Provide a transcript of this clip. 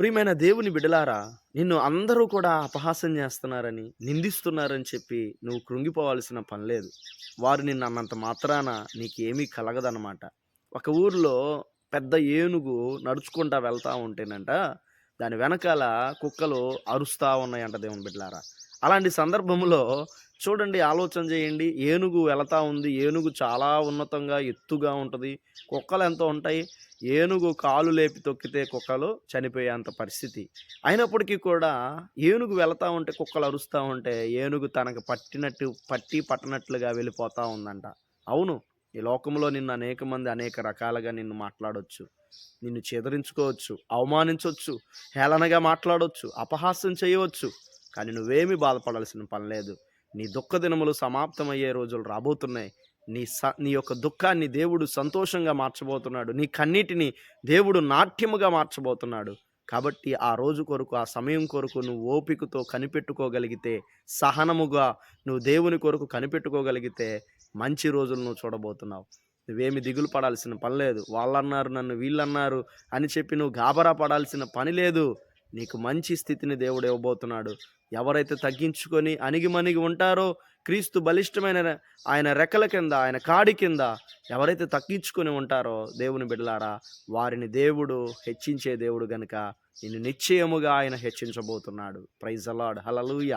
ప్రియమైన దేవుని బిడలారా నిన్ను అందరూ కూడా అపహాసం చేస్తున్నారని నిందిస్తున్నారని చెప్పి నువ్వు కృంగిపోవాల్సిన పని లేదు. వారు నిన్ను అన్నంత మాత్రాన నీకేమీ కలగదనమాట ఒక ఊర్లో పెద్ద ఏనుగు నడుచుకుంటా వెళ్తా ఉంటేనంట దాని వెనకాల కుక్కలు అరుస్తూ ఉన్నాయంట దేవుని బిడ్డలారా. అలాంటి సందర్భంలో చూడండి ఆలోచన చేయండి. ఏనుగు వెళతా ఉంది. ఏనుగు చాలా ఉన్నతంగా ఎత్తుగా ఉంటుంది. కుక్కలు ఎంత ఉంటాయి? ఏనుగు కాలు లేపి తొక్కితే కుక్కలు చనిపోయేంత పరిస్థితి. అయినప్పటికీ కూడా ఏనుగు వెళతా ఉంటే కుక్కలు అరుస్తూ ఉంటే ఏనుగు తనకు పట్టినట్టు పట్టి పట్టనట్లుగా వెళ్ళిపోతూ ఉందంట. అవును ఈ లోకంలో నిన్ను అనేక మంది అనేక రకాలుగా నిన్ను మాట్లాడవచ్చు నిన్ను చెదరించుకోవచ్చు అవమానించవచ్చు హేళనగా మాట్లాడవచ్చు అపహాస్యం చేయవచ్చు. కానీ నువ్వేమి బాధపడాల్సిన పని లేదు. నీ దుఃఖ దినములు సమాప్తమయ్యే రోజులు రాబోతున్నాయి. నీ స నీ యొక్క దుఃఖాన్ని దేవుడు సంతోషంగా మార్చబోతున్నాడు. నీ కన్నీటిని దేవుడు నాట్యముగా మార్చబోతున్నాడు. కాబట్టి ఆ రోజు కొరకు ఆ సమయం కొరకు నువ్వు ఓపికతో కనిపెట్టుకోగలిగితే సహనముగా నువ్వు దేవుని కొరకు కనిపెట్టుకోగలిగితే మంచి రోజులు నువ్వు చూడబోతున్నావు. నువ్వేమి దిగులు పడాల్సిన పని లేదు. వాళ్ళన్నారు నన్ను వీళ్ళన్నారు అని చెప్పి నువ్వు గాబరా పడాల్సిన పని లేదు. నీకు మంచి స్థితిని దేవుడు ఇవ్వబోతున్నాడు. ఎవరైతే తగ్గించుకొని అణిగిమణిగి ఉంటారో క్రీస్తు బలిష్టమైన ఆయన రెక్కల కింద ఆయన కాడి కింద ఎవరైతే తగ్గించుకొని ఉంటారో దేవుని బిడ్డలారా వారిని దేవుడు హెచ్చించే దేవుడు గనుక నిన్ను నిశ్చయముగా ఆయన హెచ్చించబోతున్నాడు. ప్రైజ్ అలాడ్ హలలుయ